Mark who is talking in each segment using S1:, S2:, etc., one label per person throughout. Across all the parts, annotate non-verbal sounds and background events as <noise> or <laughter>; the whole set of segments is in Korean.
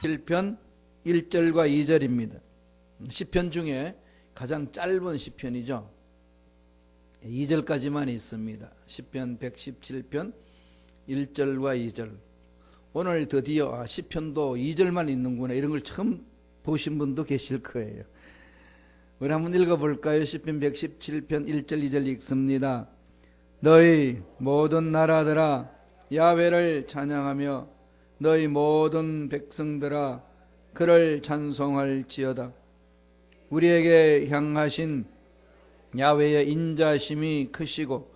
S1: 107편 1절과 2절입니다. 시편 중에 가장 짧은 시편이죠. 2절까지만 있습니다. 시편 117편 1절과 2절. 오늘 드디어 아, 시편도 2절만 있는구나 이런 걸 처음 보신 분도 계실 거예요. 우리 한번 읽어볼까요? 시편 117편 1절 2절 읽습니다. 너희 모든 나라들아 야훼를 찬양하며 너희 모든 백성들아 그를 찬송할지어다. 우리에게 향하신 야훼의 인자심이 크시고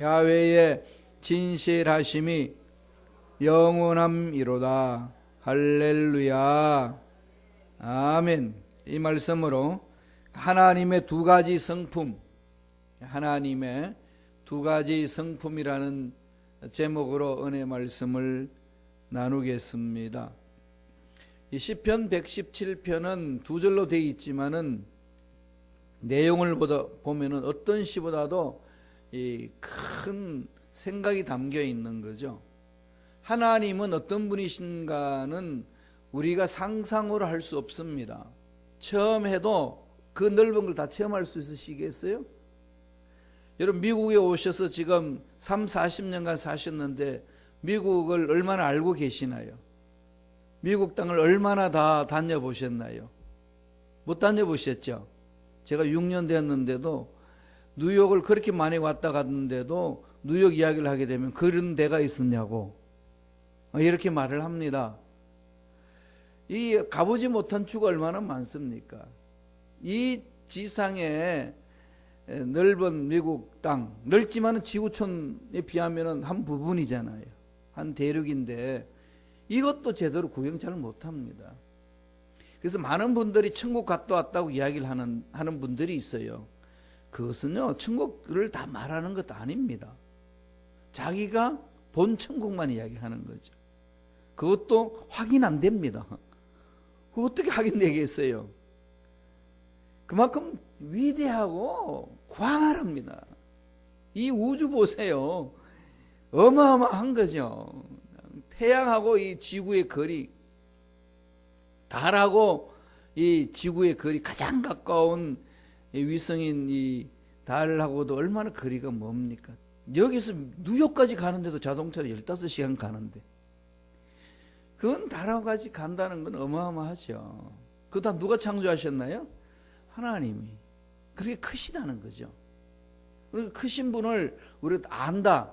S1: 야훼의 진실하심이 영원함이로다. 할렐루야. 아멘. 이 말씀으로 하나님의 두 가지 성품, 하나님의 두 가지 성품이라는 제목으로 은혜 말씀을 나누겠습니다. 이 시편 117편은 두 절로 되어 있지만은 내용을 보다 보면은 어떤 시보다도 이 큰 생각이 담겨 있는 거죠. 하나님은 어떤 분이신가는 우리가 상상으로 할 수 없습니다. 처음 해도 그 넓은 걸 다 체험할 수 있으시겠어요? 여러분 미국에 오셔서 지금 3, 40년간 사셨는데 미국을 얼마나 알고 계시나요? 미국 땅을 얼마나 다 다녀보셨나요? 못 다녀보셨죠? 제가 6년 됐는데도 뉴욕을 그렇게 많이 왔다 갔는데도 뉴욕 이야기를 하게 되면 그런 데가 있었냐고 이렇게 말을 합니다. 이 가보지 못한 주가 얼마나 많습니까? 이 지상에 넓은 미국 땅, 넓지만은 지구촌에 비하면은 한 부분이잖아요. 한 대륙인데 이것도 제대로 구경 잘 못합니다. 그래서 많은 분들이 천국 갔다 왔다고 이야기를 하는 하는 분들이 있어요. 그것은요 천국을 다 말하는 것도 아닙니다. 자기가 본 천국만 이야기하는 거죠. 그것도 확인 안 됩니다. <laughs> 그 어떻게 확인 되겠어요? 그만큼 위대하고 광활합니다. 이 우주 보세요. 어마어마한 거죠. 태양하고 이 지구의 거리, 달하고 이 지구의 거리 가장 가까운 이 위성인 이 달하고도 얼마나 거리가 멉니까? 여기서 뉴욕까지 가는데도 자동차로 15시간 가는데 그건 달하고 같이 간다는 건 어마어마하죠. 그거 다 누가 창조하셨나요? 하나님이. 그렇게 크시다는 거죠. 그리고 크신 분을 우리가 안다.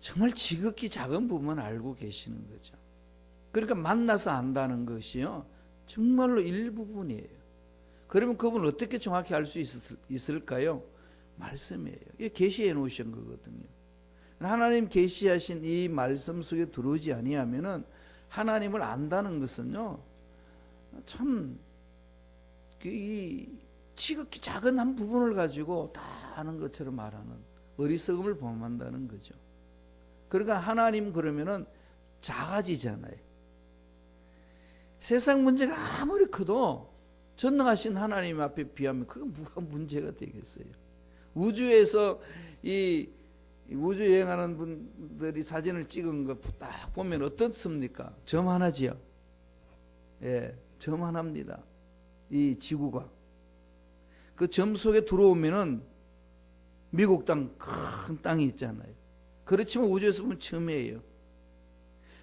S1: 정말 지극히 작은 부분 알고 계시는 거죠. 그러니까 만나서 안다는 것이요. 정말로 일부분이에요. 그러면 그분을 어떻게 정확히 알 수 있을까요? 말씀이에요. 이게 계시해 놓으신 거거든요. 하나님 계시하신 이 말씀 속에 들어오지 아니하면은 하나님을 안다는 것은요. 참 이 지극히 작은 한 부분을 가지고 다 아는 것처럼 말하는 어리석음을 범한다는 거죠. 그러니까 하나님 그러면은 작아지잖아요. 세상 문제가 아무리 커도 전능하신 하나님 앞에 비하면 그게 뭐가 문제가 되겠어요. 우주에서 이 우주 여행하는 분들이 사진을 찍은 거 딱 보면 어떻습니까? 점 하나지요. 예, 점 하나입니다. 이 지구가 그 점 속에 들어오면은 미국 땅 큰 땅이 있잖아요. 그렇지만 우주에서 보면 점이에요.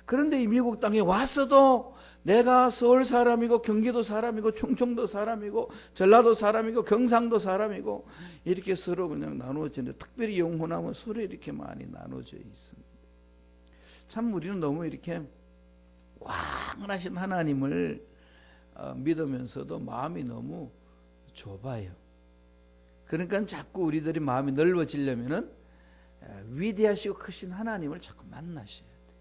S1: 그런데 이 미국 땅에 왔어도 내가 서울 사람이고 경기도 사람이고 충청도 사람이고 전라도 사람이고 경상도 사람이고 이렇게 서로 그냥 나누어지는데 특별히 영혼하면 서로 이렇게 많이 나눠져 있습니다. 참 우리는 너무 이렇게 광활하신 하나님을 어, 믿으면서도 마음이 너무 좁아요. 그러니까 자꾸 우리들이 마음이 넓어지려면은 위대하시고 크신 하나님을 자꾸 만나셔야 돼.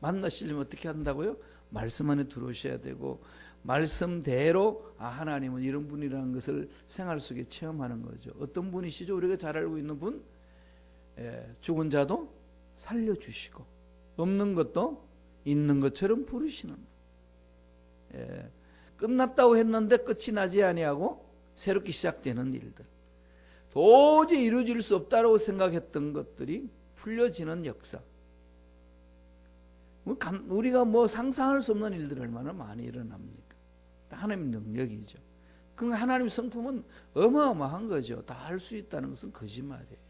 S1: 만나시려면 어떻게 한다고요? 말씀 안에 들어오셔야 되고 말씀대로 아 하나님은 이런 분이라는 것을 생활 속에 체험하는 거죠. 어떤 분이시죠? 우리가 잘 알고 있는 분, 예, 죽은 자도 살려주시고 없는 것도 있는 것처럼 부르시는 분. 예, 끝났다고 했는데 끝이 나지 아니하고 새롭게 시작되는 일들. 도저히 이루어질 수 없다고 생각했던 것들이 풀려지는 역사. 뭐 감- 우리가 뭐 상상할 수 없는 일들이 얼마나 많이 일어납니까? 다 하나님 능력이죠. 그 하나님 성품은 어마어마한 거죠. 다 할 수 있다는 것은 거짓말이에요.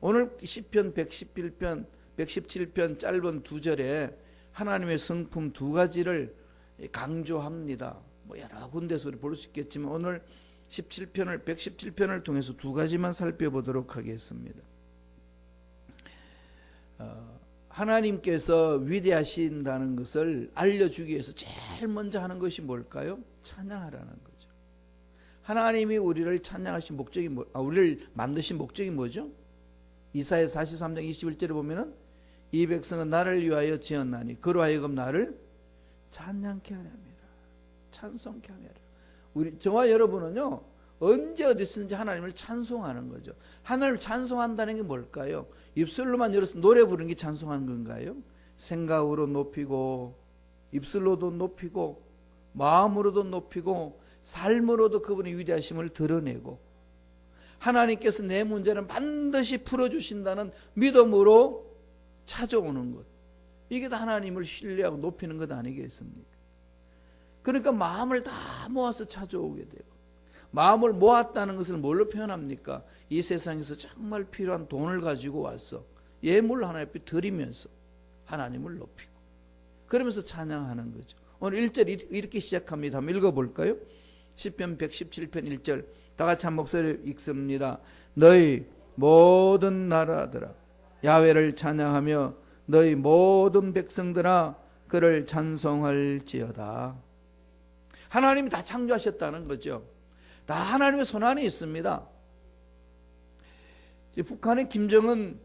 S1: 오늘 시편 111편, 117편 짧은 두 절에 하나님의 성품 두 가지를 강조합니다. 뭐 여러 군데서 볼 수 있겠지만 오늘 17편을 117편을 통해서 두 가지만 살펴보도록 하겠습니다. 어, 하나님께서 위대하신다는 것을 알려주기 위해서 제일 먼저 하는 것이 뭘까요? 찬양하라는 거죠. 하나님이 우리를 찬양하신 목적이 뭐, 아, 우리를 만드신 목적이 뭐죠? 이사야 43장 21절에 보면은 이 백성은 나를 위하여 지었나니 그로 하여금 나를 찬양케 하렵니다. 찬송케 하며 우리 저와 여러분은요 언제 어디 있든지 하나님을 찬송하는 거죠. 하나님을 찬송한다는 게 뭘까요? 입술로만 열어서 노래 부르는 게 찬송하는 건가요? 생각으로 높이고 입술로도 높이고 마음으로도 높이고 삶으로도 그분의 위대하심을 드러내고 하나님께서 내 문제는 반드시 풀어주신다는 믿음으로 찾아오는 것. 이게 다 하나님을 신뢰하고 높이는 것 아니겠습니까? 그러니까 마음을 다 모아서 찾아오게 되고 마음을 모았다는 것을 뭘로 표현합니까? 이 세상에서 정말 필요한 돈을 가지고 와서 예물 하나 옆에 드리면서 하나님을 높이고 그러면서 찬양하는 거죠. 오늘 1절 이렇게 시작합니다. 한번 읽어볼까요? 10편 117편 1절 다 같이 한 목소리 읽습니다. 너희 모든 나라들아 야훼를 찬양하며 너희 모든 백성들아 그를 찬송할지어다. 하나님이 다 창조하셨다는 거죠. 다 하나님의 손 안에 있습니다. 북한의 김정은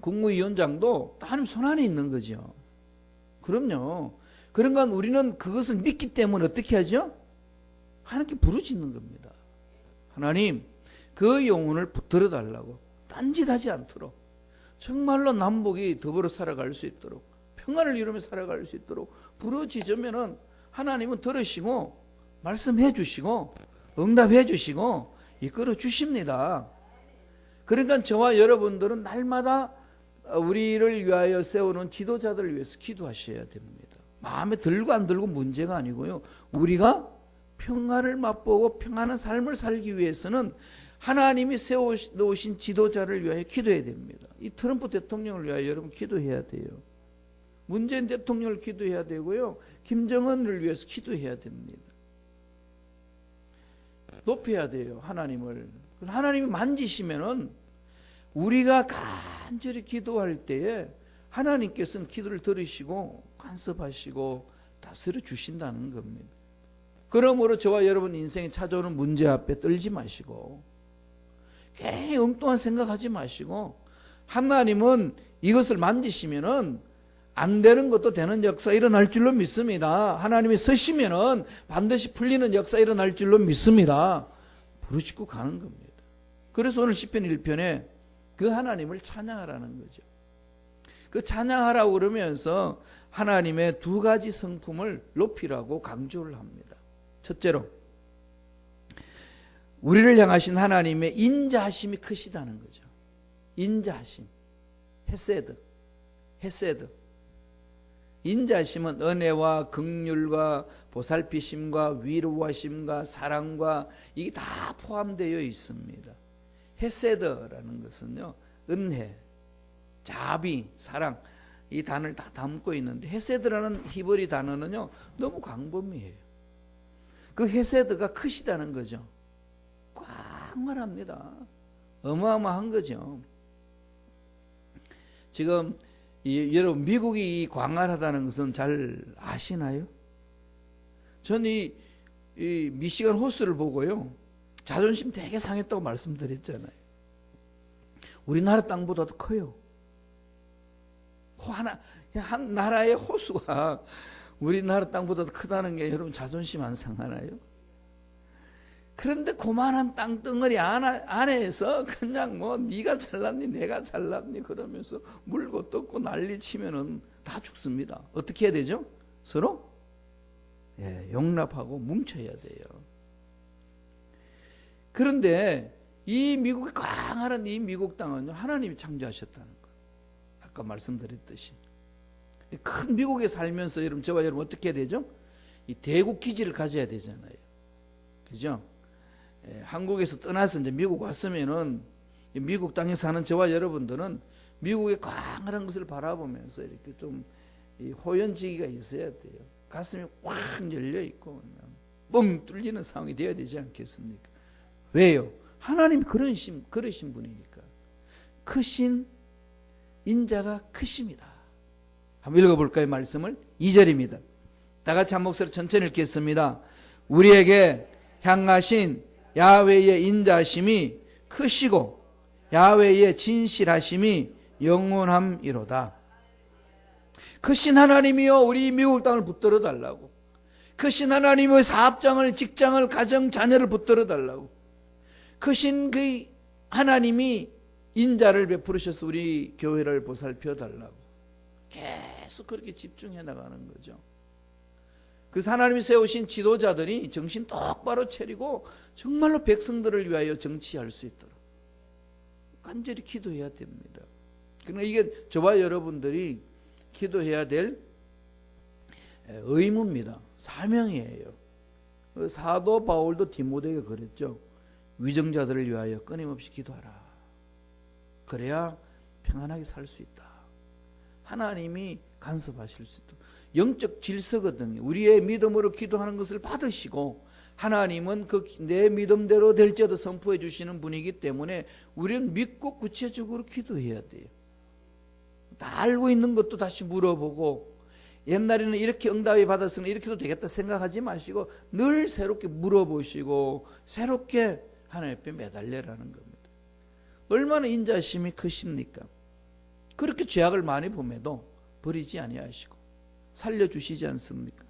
S1: 국무위원장도 다 하나님 손 안에 있는 거죠. 그럼요. 그런가 우리는 그것을 믿기 때문에 어떻게 하죠? 하나님께 부르짖는 겁니다. 하나님, 그 영혼을 들어 달라고 딴짓하지 않도록 정말로 남북이 더불어 살아갈 수 있도록 평안을 이루며 살아갈 수 있도록 부르짖으면은 하나님은 들으시고 말씀해 주시고 응답해 주시고 이끌어 주십니다. 그러니까 저와 여러분들은 날마다 우리를 위하여 세우는 지도자들을 위해서 기도하셔야 됩니다. 마음에 들고 안 들고 문제가 아니고요. 우리가 평화를 맛보고 평안한 삶을 살기 위해서는 하나님이 세워놓으신 지도자를 위하여 기도해야 됩니다. 이 트럼프 대통령을 위하여 여러분 기도해야 돼요. 문재인 대통령을 기도해야 되고요. 김정은을 위해서 기도해야 됩니다. 높여야 돼요. 하나님을. 하나님이 만지시면은 우리가 간절히 기도할 때에 하나님께서는 기도를 들으시고 간섭하시고 다스려 주신다는 겁니다. 그러므로 저와 여러분 인생에 찾아오는 문제 앞에 떨지 마시고 괜히 엉뚱한 생각하지 마시고 하나님은 이것을 만지시면은 안 되는 것도 되는 역사 일어날 줄로 믿습니다. 하나님이 서시면은 반드시 풀리는 역사 일어날 줄로 믿습니다. 부르짖고 가는 겁니다. 그래서 오늘 시편 1편에 그 하나님을 찬양하라는 거죠. 그 찬양하라고 그러면서 하나님의 두 가지 성품을 높이라고 강조를 합니다. 첫째로 우리를 향하신 하나님의 인자하심이 크시다는 거죠. 인자하심. 헤세드. 헤세드. 인자심은 은혜와 긍휼과 보살피심과 위로하심과 사랑과 이게 다 포함되어 있습니다. 헤세드라는 것은요. 은혜, 자비, 사랑 이 단어를 다 담고 있는데 헤세드라는 히브리 단어는요. 너무 광범위해요. 그 헤세드가 크시다는 거죠. 광활합니다. 어마어마한 거죠. 지금 이, 여러분 미국이 이 광활하다는 것은 잘 아시나요? 저는 이, 이 미시간 호수를 보고요 자존심 되게 상했다고 말씀드렸잖아요. 우리나라 땅보다도 커요. 하나 한 나라의 호수가 우리나라 땅보다도 크다는 게 여러분 자존심 안 상하나요? 그런데 고만한 땅덩어리 안에서 그냥 뭐 네가 잘났니 내가 잘났니 그러면서 물고 뜯고 난리 치면은 다 죽습니다. 어떻게 해야 되죠? 서로 예, 용납하고 뭉쳐야 돼요. 그런데 이 미국의 강한 이 미국 땅은요 하나님이 창조하셨다는 거. 아까 말씀드렸듯이 큰 미국에 살면서 여러분 저와 여러분 어떻게 해야 되죠? 이 대국 기지를 가져야 되잖아요. 그죠? 예, 한국에서 떠나서 이제 미국 왔으면은 이 미국 땅에 사는 저와 여러분들은 미국의 광활한 것을 바라보면서 이렇게 좀이 호연지기가 있어야 돼요. 가슴이 확 열려 있고 뻥 뚫리는 상황이 되어야 되지 않겠습니까? 왜요? 하나님 그러신 그러신 분이니까 크신 인자가 크십니다. 한번 읽어볼까요? 말씀을 2절입니다. 다 같이 한 목소리 천천히 읽겠습니다. 우리에게 향하신 야훼의 인자심이 크시고 야훼의 진실하심이 영원함이로다. 크신 하나님이여 우리 미국 땅을 붙들어 달라고. 크신 하나님의 사업장을 직장을 가정 자녀를 붙들어 달라고. 크신 그 하나님이 인자를 베푸르셔서 우리 교회를 보살펴 달라고. 계속 그렇게 집중해 나가는 거죠. 그래서 하나님이 세우신 지도자들이 정신 똑바로 차리고 정말로 백성들을 위하여 정치할 수 있도록 간절히 기도해야 됩니다. 그러나 이게 저와 여러분들이 기도해야 될 의무입니다. 사명이에요. 그 사도 바울도 디모데에게 그랬죠. 위정자들을 위하여 끊임없이 기도하라. 그래야 평안하게 살 수 있다. 하나님이 간섭하실 수. 영적 질서거든요. 우리의 믿음으로 기도하는 것을 받으시고 하나님은 그 내 믿음대로 될지어도 선포해 주시는 분이기 때문에 우리는 믿고 구체적으로 기도해야 돼요. 다 알고 있는 것도 다시 물어보고 옛날에는 이렇게 응답이 받았으면 이렇게도 되겠다 생각하지 마시고 늘 새롭게 물어보시고 새롭게 하나님 앞에 매달려라는 겁니다. 얼마나 인자심이 크십니까? 그렇게 죄악을 많이 범해도 버리지 아니하시고 살려주시지 않습니까?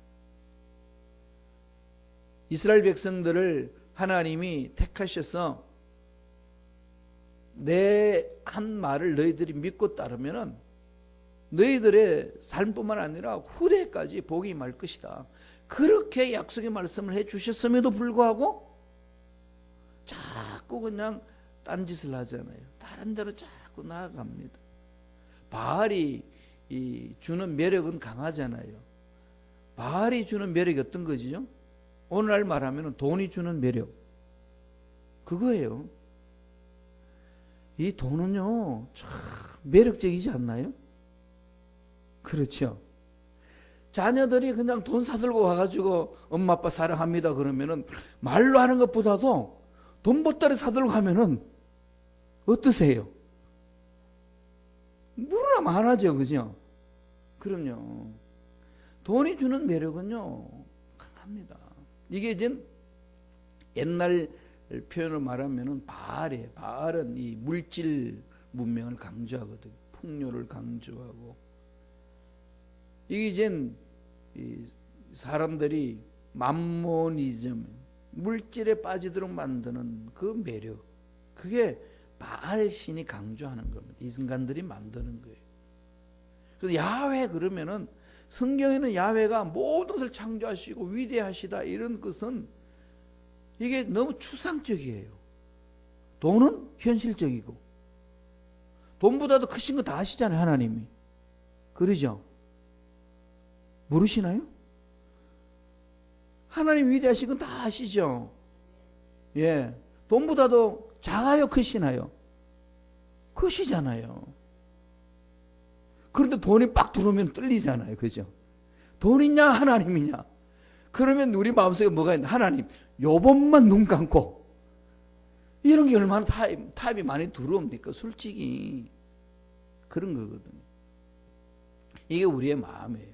S1: 이스라엘 백성들을 하나님이 택하셔서 내 한 말을 너희들이 믿고 따르면은 너희들의 삶뿐만 아니라 후대까지 복이 말 것이다. 그렇게 약속의 말씀을 해 주셨음에도 불구하고 자꾸 그냥 딴짓을 하잖아요. 다른 데로 자꾸 나아갑니다. 바알이 이 주는 매력은 강하잖아요. 바알이 주는 매력이 어떤 거지요? 오늘날 말하면 돈이 주는 매력. 그거예요. 이 돈은요, 참 매력적이지 않나요? 그렇죠. 자녀들이 그냥 돈 사들고 와가지고 엄마 아빠 사랑합니다 그러면은 말로 하는 것보다도 돈 보따리 사들고 가면은 어떠세요? 물어나 많아져 그죠? 그럼요. 돈이 주는 매력은요 강합니다. 이게 이제 옛날 표현을 말하면은 바알이에요. 바알은 이 물질 문명을 강조하거든요. 풍요를 강조하고 이게 이제 이 사람들이 만모니즘 물질에 빠지도록 만드는 그 매력 그게 바알 신이 강조하는 겁니다. 이 순간들이 만드는 거예요. 그래서 야훼 그러면은 성경에는 야훼가 모든 것을 창조하시고 위대하시다 이런 것은 이게 너무 추상적이에요. 돈은 현실적이고 돈보다도 크신 거 다 아시잖아요 하나님이. 그러죠? 모르시나요? 하나님 위대하신 건 다 아시죠? 예. 돈보다도 작아요, 크시나요? 크시잖아요. 그런데 돈이 빡 들어오면 뚫리잖아요. 그죠? 돈 있냐, 하나님이냐? 그러면 우리 마음속에 뭐가 있나? 하나님, 요번만 눈 감고. 이런 게 얼마나 타입, 타입이 많이 들어옵니까? 솔직히. 그런 거거든요. 이게 우리의 마음이에요.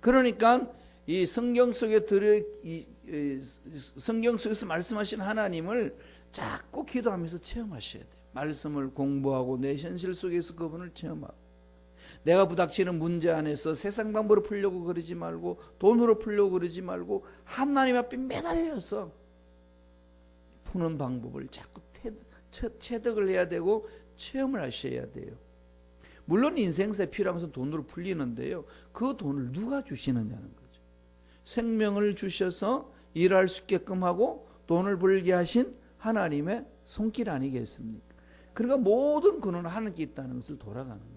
S1: 그러니까 이 성경 속에 들어 이, 이, 성경 속에서 말씀하신 하나님을 자꾸 기도하면서 체험하셔야 돼요. 말씀을 공부하고 내 현실 속에서 그분을 체험하고 내가 부닥치는 문제 안에서 세상 방법으로 풀려고 그러지 말고 돈으로 풀려고 그러지 말고 하나님 앞에 매달려서 푸는 방법을 자꾸 체득을 해야 되고 체험을 하셔야 돼요. 물론 인생사에 필요한 것은 돈으로 풀리는데요. 그 돈을 누가 주시느냐는 거죠. 생명을 주셔서 일할 수 있게끔 하고 돈을 벌게 하신 하나님의 손길 아니겠습니까? 그러니까 모든 근원은 하나님께 있다는 것을 돌아가는 거죠.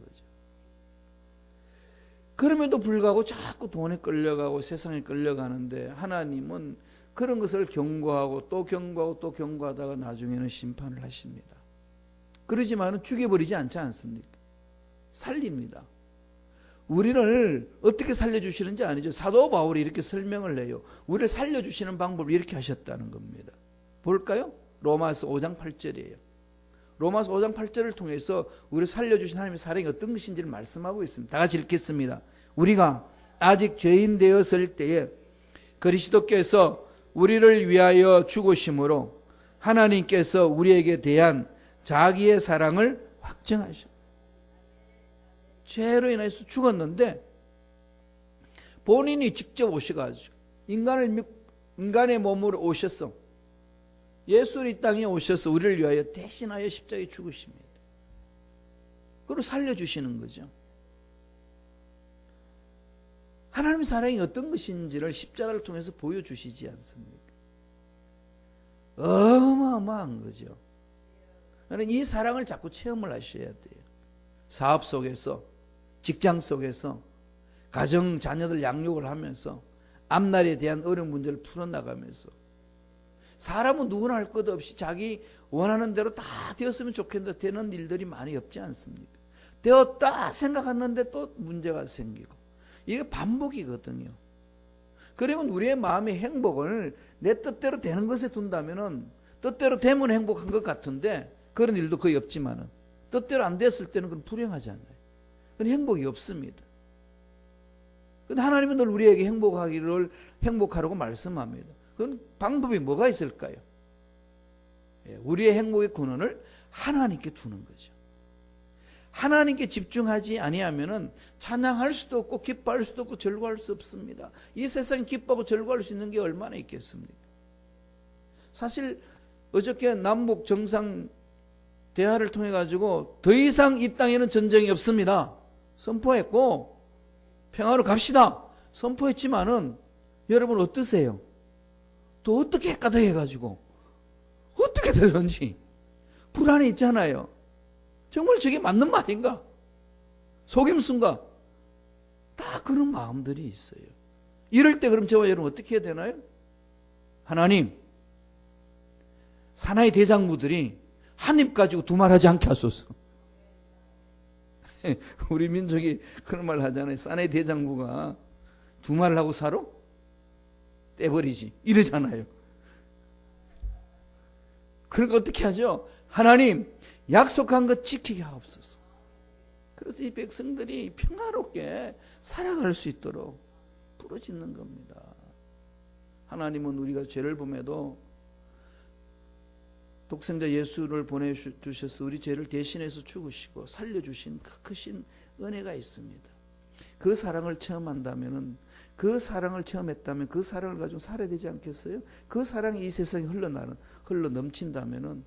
S1: 그럼에도 불구하고 자꾸 돈에 끌려가고 세상에 끌려가는데 하나님은 그런 것을 경고하고 또 경고하고 또 경고하다가 나중에는 심판을 하십니다. 그러지만은 죽여버리지 않지 않습니까? 살립니다. 우리를 어떻게 살려주시는지 아니죠. 사도 바울이 이렇게 설명을 해요. 우리를 살려주시는 방법을 이렇게 하셨다는 겁니다. 볼까요? 로마서 5장 8절이에요. 로마서 5장 8절을 통해서 우리를 살려주신 하나님의 사랑이 어떤 것인지를 말씀하고 있습니다. 다 같이 읽겠습니다. 우리가 아직 죄인 되었을 때에 그리스도께서 우리를 위하여 죽으심으로 하나님께서 우리에게 대한 자기의 사랑을 확증하셨다. 죄로 인해서 죽었는데 본인이 직접 오셔가지고 인간을 믿- 인간의 몸으로 오셨어. 예수는 이 땅에 오셔서 우리를 위하여 대신하여 십자가에 죽으십니다. 그리고 살려주시는 거죠. 하나님의 사랑이 어떤 것인지를 십자가를 통해서 보여주시지 않습니까? 어마어마한 거죠. 그러니까 이 사랑을 자꾸 체험을 하셔야 돼요. 사업 속에서, 직장 속에서, 가정 자녀들 양육을 하면서, 앞날에 대한 어려운 문제를 풀어나가면서, 사람은 누구나 할 것 없이 자기 원하는 대로 다 되었으면 좋겠는데 되는 일들이 많이 없지 않습니까? 되었다 생각했는데 또 문제가 생기고 이게 반복이거든요. 그러면 우리의 마음의 행복을 내 뜻대로 되는 것에 둔다면은 뜻대로 되면 행복한 것 같은데 그런 일도 거의 없지만은 뜻대로 안 됐을 때는 그건 불행하잖아요. 그건 행복이 없습니다. 근데 하나님은 늘 우리에게 행복하기를 행복하라고 말씀합니다. 그건 방법이 뭐가 있을까요? 예, 우리의 행복의 근원을 하나님께 두는 거죠. 하나님께 집중하지 아니하면은 찬양할 수도 없고 기뻐할 수도 없고 즐거워할 수 없습니다. 이 세상 기뻐하고 즐거워할 수 있는 게 얼마나 있겠습니까? 사실 어저께 남북 정상 대화를 통해 가지고 더 이상 이 땅에는 전쟁이 없습니다. 선포했고 평화로 갑시다. 선포했지만은 여러분 어떠세요? 또 어떻게 헷가닥해 가지고 어떻게 되는지 불안해 있잖아요. 정말 저게 맞는 말인가? 속임수인가? 다 그런 마음들이 있어요. 이럴 때 그럼 저와 여러분 어떻게 해야 되나요? 하나님, 사나이 대장부들이 한 입 가지고 두 말 하지 않게 하소서. <laughs> 우리 민족이 그런 말 하잖아요. 사나이 대장부가 두 말을 하고 살아? 떼버리지. 이러잖아요. 그러니까 어떻게 하죠? 하나님, 약속한 것 지키게 하옵소서. 그래서 이 백성들이 평화롭게 살아갈 수 있도록 부르짖는 겁니다. 하나님은 우리가 죄를 범해도 독생자 예수를 보내주셔서 우리 죄를 대신해서 죽으시고 살려주신 그 크신 은혜가 있습니다. 그 사랑을 체험한다면은 그 사랑을 체험했다면 그 사랑을 가지고 살아야 되지 않겠어요? 그 사랑이 이 세상에 흘러나는 흘러 넘친다면은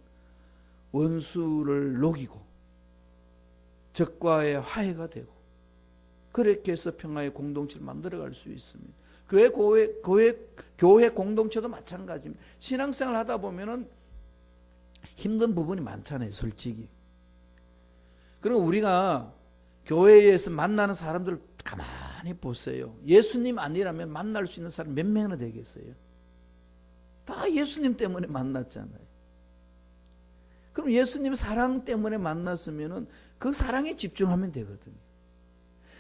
S1: 원수를 녹이고 적과의 화해가 되고 그렇게 해서 평화의 공동체를 만들어갈 수 있습니다. 교회 교회 교회 교회 공동체도 마찬가지입니다. 신앙생활 하다 보면은 힘든 부분이 많잖아요, 솔직히. 그리고 우리가 교회에서 만나는 사람들 가만히 보세요. 예수님 아니라면 만날 수 있는 사람 몇 명이나 되겠어요? 다 예수님 때문에 만났잖아요. 그럼 예수님 사랑 때문에 만났으면은 그 사랑에 집중하면 되거든요.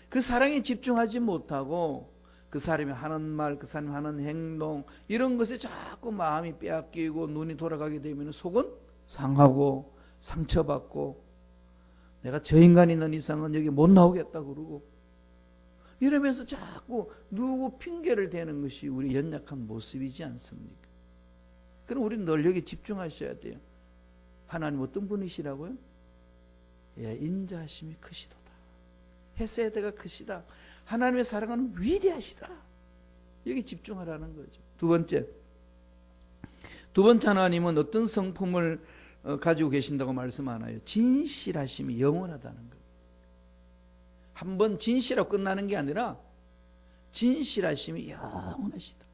S1: 그 사랑에 집중하지 못하고 그 사람이 하는 말, 그 사람이 하는 행동 이런 것에 자꾸 마음이 빼앗기고 눈이 돌아가게 되면 속은 상하고 상처받고 내가 저 인간 있는 이상은 여기 못 나오겠다 그러고 이러면서 자꾸 누구 핑계를 대는 것이 우리 연약한 모습이지 않습니까? 그럼 우리는 늘 여기 집중하셔야 돼요. 하나님 어떤 분이시라고요? 예, 인자하심이 크시도다. 헤세드가 크시다. 하나님의 사랑은 위대하시다. 여기 집중하라는 거죠. 두 번째. 두 번째 하나님은 어떤 성품을 어, 가지고 계신다고 말씀하나요? 진실하심이 영원하다는 것. 한 번 진실하고 끝나는 게 아니라 진실하심이 영원하시다.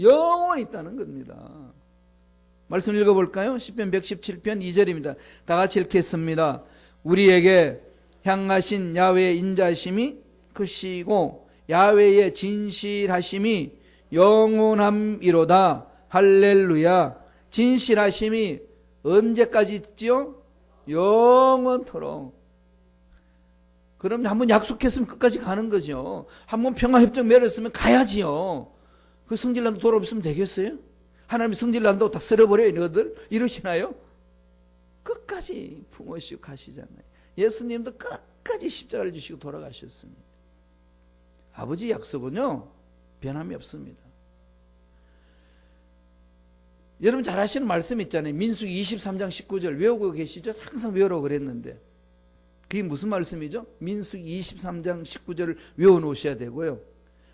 S1: 영원히 있다는 겁니다. 말씀 읽어볼까요? 10편 117편 2절입니다. 다 같이 읽겠습니다. 우리에게 향하신 야외의 인자심이 것이고 야외의 진실하심이 영원함이로다. 할렐루야. 진실하심이 언제까지 있지요? 영원토록. 그럼 한번 약속했으면 끝까지 가는 거죠. 한번 평화협정 맺었으면 가야지요. 그 성질난도 돌아오면 되겠어요? 하나님이 성질난다고 다 쓸어버려요, 너희들? 이러시나요? 끝까지 품으시고 가시잖아요. 예수님도 끝까지 십자가를 지시고 돌아가셨습니다. 아버지 약속은요, 변함이 없습니다. 여러분 잘 아시는 말씀 있잖아요. 민수기 23장 19절 외우고 계시죠? 항상 외우라고 그랬는데. 그게 무슨 말씀이죠? 민수기 23장 19절을 외워 놓으셔야 되고요.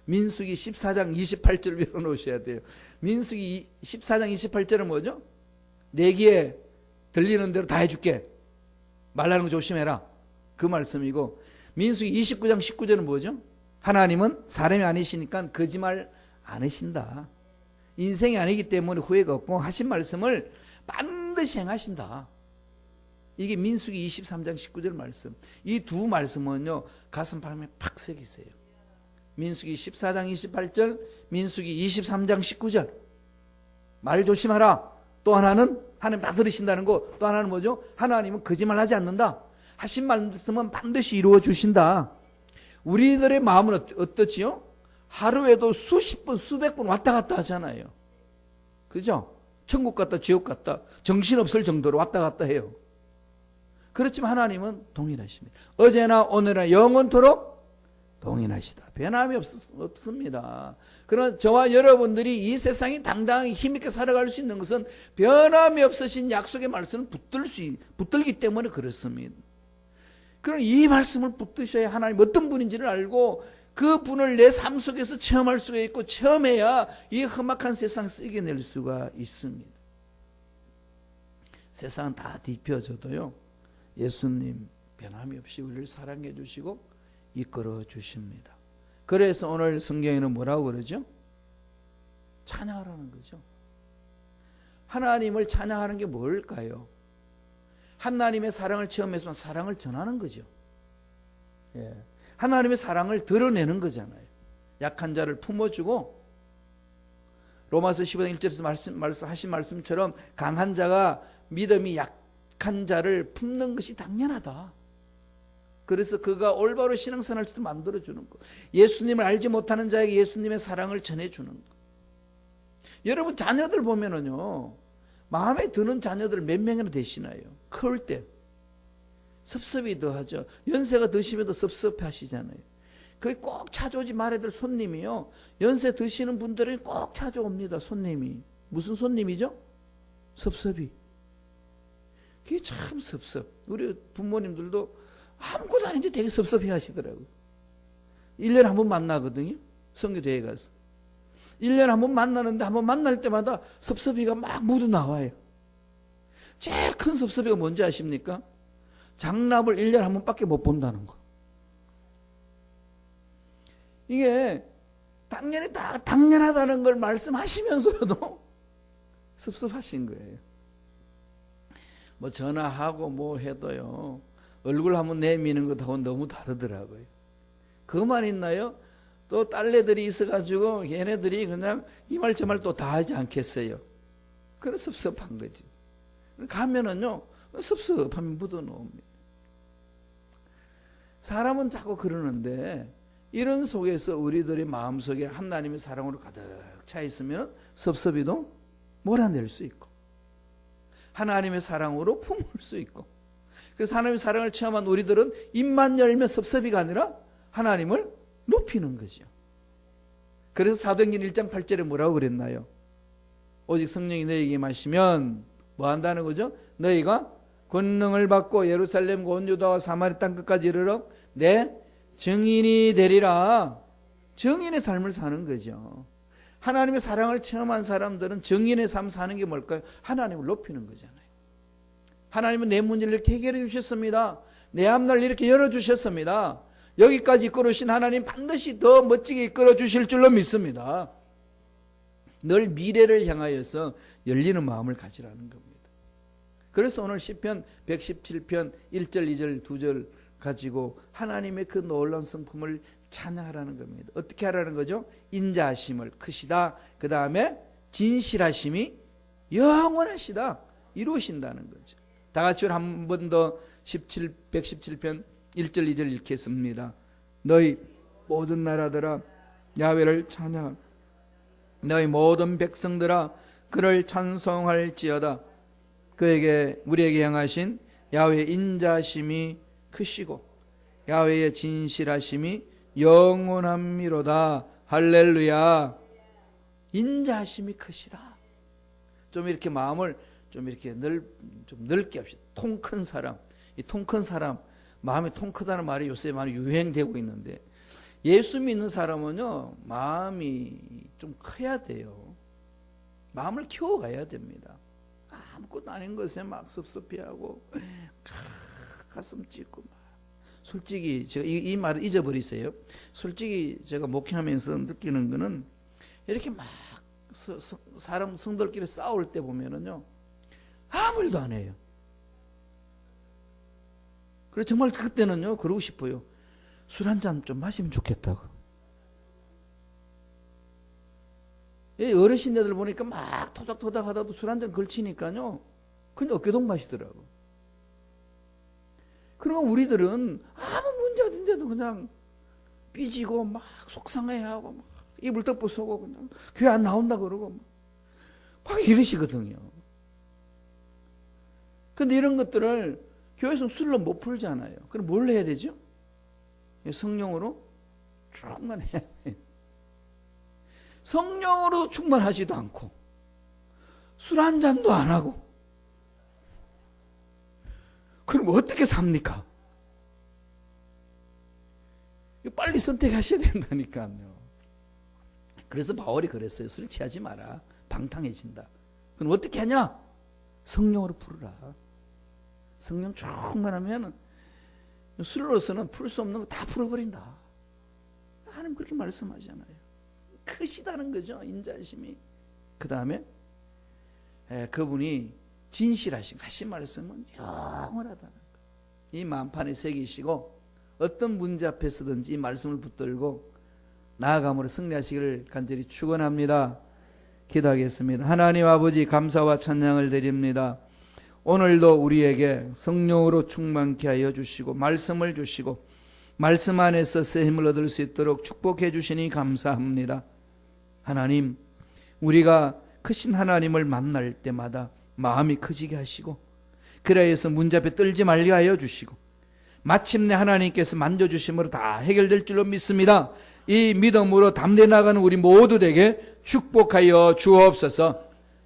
S1: 민수기 14장 28절 외워 놓으셔야 돼요. 민수기 14장 28절은 뭐죠? 내 귀에 들리는 대로 다 해줄게. 말하는 거 조심해라. 그 말씀이고 민수기 29장 19절은 뭐죠? 하나님은 사람이 아니시니까 거짓말 안 하신다. 인생이 아니기 때문에 후회가 없고 하신 말씀을 반드시 행하신다. 이게 민수기 23장 19절 말씀. 이 두 말씀은요 가슴팍에 팍 새기세요. 민수기 14장 28절, 민수기 23장 19절. 말 조심하라. 또 하나는 하나님 다 들으신다는 거. 또 하나는 뭐죠? 하나님은 거짓말하지 않는다. 하신 말씀은 반드시 이루어 주신다. 우리들의 마음은 어떻지요? 하루에도 수십 번, 수백 번 왔다 갔다 하잖아요. 그죠? 천국 갔다, 지옥 갔다, 정신없을 정도로 왔다 갔다 해요. 그렇지만 하나님은 동일하십니다. 어제나 오늘나 영원토록 동일하시다. 변함이 없, 없습니다. 그러나 저와 여러분들이 이 세상이 당당히 힘있게 살아갈 수 있는 것은 변함이 없으신 약속의 말씀을 붙들 수, 붙들기 때문에 그렇습니다. 그럼 이 말씀을 붙드셔야 하나님 어떤 분인지를 알고 그 분을 내 삶 속에서 체험할 수가 있고 체험해야 이 험악한 세상 쓰게낼 수가 있습니다. 세상 다 뒤펴져도요. 예수님 변함이 없이 우리를 사랑해 주시고 이끌어 주십니다. 그래서 오늘 성경에는 뭐라고 그러죠? 찬양하라는 거죠. 하나님을 찬양하는 게 뭘까요? 하나님의 사랑을 체험했으면 사랑을 전하는 거죠. 예. 하나님의 사랑을 드러내는 거잖아요. 약한 자를 품어주고 로마서 15장 1절에서 말씀, 말씀 하신 말씀처럼 강한 자가 믿음이 약한 자를 품는 것이 당연하다. 그래서 그가 올바로 신앙생활 수도 만들어주는 거. 예수님을 알지 못하는 자에게 예수님의 사랑을 전해주는 거. 여러분 자녀들 보면은요. 마음에 드는 자녀들 몇 명이나 되시나요? 클 때. 섭섭이 더하죠. 연세가 드시면 더 섭섭하시잖아요. 그게 꼭 찾아오지 말아야 될 손님이요. 연세 드시는 분들은 꼭 찾아옵니다. 손님이. 무슨 손님이죠? 섭섭이. 그게 참 섭섭. 우리 부모님들도 아무것도 아닌데 되게 섭섭해 하시더라고요. 1년에 한 번 만나거든요. 성교대회 가서. 1년에 한 번 만나는데 한 번 만날 때마다 섭섭이가 막 묻어 나와요. 제일 큰 섭섭이가 뭔지 아십니까? 장납을 1년에 한 번밖에 못 본다는 거. 이게 당연히 다 당연하다는 걸 말씀하시면서도 <laughs> 섭섭하신 거예요. 뭐 전화하고 뭐 해도요. 얼굴 한번 내미는 것하고 너무 다르더라고요. 그만 있나요? 또 딸내들이 있어가지고 얘네들이 그냥 이 말 저 말 또 다 하지 않겠어요. 그래 섭섭한 거지. 가면은요 섭섭함이 묻어 놓습니다. 사람은 자꾸 그러는데 이런 속에서 우리들의 마음속에 하나님의 사랑으로 가득 차 있으면 섭섭이도 몰아낼 수 있고 하나님의 사랑으로 품을 수 있고 그래서 하나님의 사랑을 체험한 우리들은 입만 열면 섭섭이가 아니라 하나님을 높이는 거죠. 그래서 사도행전 1장 8절에 뭐라고 그랬나요? 오직 성령이 너희에게 마시면 뭐 한다는 거죠? 너희가 권능을 받고 예루살렘과 온 유다와 사마리 땅 끝까지 이르러 내 증인이 되리라. 증인의 삶을 사는 거죠. 하나님의 사랑을 체험한 사람들은 증인의 삶 사는 게 뭘까요? 하나님을 높이는 거잖아요. 하나님은 내 문제를 이렇게 해결해 주셨습니다. 내 앞날 이렇게 열어 주셨습니다. 여기까지 이끌으신 하나님 반드시 더 멋지게 이끌어 주실 줄로 믿습니다. 늘 미래를 향하여서 열리는 마음을 가지라는 겁니다. 그래서 오늘 시편 117편 1절, 2절, 2절 가지고 하나님의 그 놀라운 성품을 찬양하라는 겁니다. 어떻게 하라는 거죠? 인자하심을 크시다. 그 다음에 진실하심이 영원하시다. 이루신다는 거죠. 다 같이 한 번 더 17, 117편 1절 2절 읽겠습니다. 너희 모든 나라들아 야외를 찬양 너희 모든 백성들아 그를 찬송할지어다 그에게 우리에게 향하신 야외 인자심이 크시고 야외의 진실하심이 영원함이로다. 할렐루야. 인자심이 크시다. 좀 이렇게 마음을 좀 이렇게 넓, 좀 넓게 합시다. 통 큰 사람. 이 통 큰 사람 마음이 통 크다는 말이 요새 많이 유행되고 있는데 예수 믿는 사람은요 마음이 좀 커야 돼요. 마음을 키워가야 됩니다 아무것도 아닌 것에 막 섭섭해하고 가슴 찢고 막 솔직히 제가 이, 이 말을 잊어버리세요. 솔직히 제가 목회하면서 느끼는 거는 이렇게 막 서, 서, 사람 성들끼리 싸울 때 보면은요 아무 일도 안 해요. 그래 정말 그때는요 그러고 싶어요. 술 한 잔 좀 마시면 좋겠다고. 어르신들 보니까 막 토닥토닥 하다도 술 한 잔 걸치니까요. 그냥 어깨동 마시더라고. 그리고 우리들은 아무 문제 없는데도 그냥 삐지고 막 속상해하고 막 이불 덮고 쏘고 그냥 교회 안 나온다 그러고 막, 막 이러시거든요. 근데 이런 것들을 교회에서 술로 못 풀잖아요. 그럼 뭘 해야 되죠? 성령으로 충만해야 돼요. 성령으로 충만하지도 않고 술 한 잔도 안 하고 그럼 어떻게 삽니까? 빨리 선택하셔야 된다니까요. 그래서 바울이 그랬어요. 술 취하지 마라. 방탕해진다. 그럼 어떻게 하냐? 성령으로 부르라. 성령 충만하면 술로서는 풀 수 없는 거 다 풀어버린다. 하나님 그렇게 말씀하잖아요. 크시다는 거죠. 인자심이. 그 다음에 그분이 진실하신 다시 말씀은 영원하다는 거. 이 만판에 새기시고 어떤 문제 앞에서든지 이 말씀을 붙들고 나아감으로 승리하시기를 간절히 축원합니다. 기도하겠습니다. 하나님 아버지 감사와 찬양을 드립니다. 오늘도 우리에게 성령으로 충만케 하여 주시고 말씀을 주시고 말씀 안에서 새 힘을 얻을 수 있도록 축복해 주시니 감사합니다. 하나님, 우리가 크신 하나님을 만날 때마다 마음이 커지게 하시고 그래서 문제 앞에 떨지 말게 하여 주시고 마침내 하나님께서 만져주심으로 다 해결될 줄로 믿습니다. 이 믿음으로 담대 나가는 우리 모두에게 축복하여 주옵소서.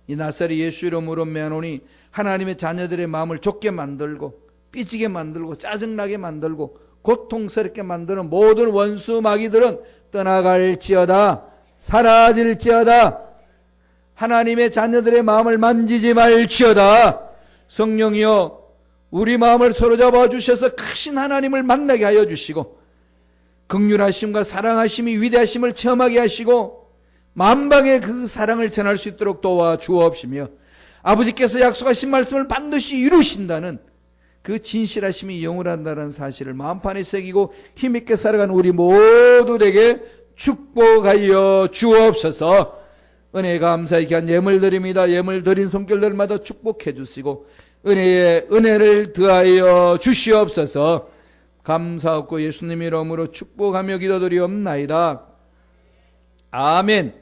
S1: 이 나사리 예수 이름으로 매노니 하나님의 자녀들의 마음을 좁게 만들고 삐지게 만들고 짜증나게 만들고 고통스럽게 만드는 모든 원수 마귀들은 떠나갈지어다 사라질지어다. 하나님의 자녀들의 마음을 만지지 말지어다. 성령이여 우리 마음을 사로잡아 주셔서 크신 하나님을 만나게 하여 주시고 극률하심과 사랑하심이 위대하심을 체험하게 하시고 만방의 그 사랑을 전할 수 있도록 도와 주옵시며 아버지께서 약속하신 말씀을 반드시 이루신다는 그 진실하심이 영원한다는 사실을 마음판에 새기고 힘있게 살아가는 우리 모두에게 축복하여 주옵소서 은혜 감사히 귀한 예물 드립니다. 예물 드린 손길들마다 축복해 주시고 은혜의 은혜를 더하여 주시옵소서 감사하고 예수님 이름으로 축복하며 기도드리옵나이다. 아멘.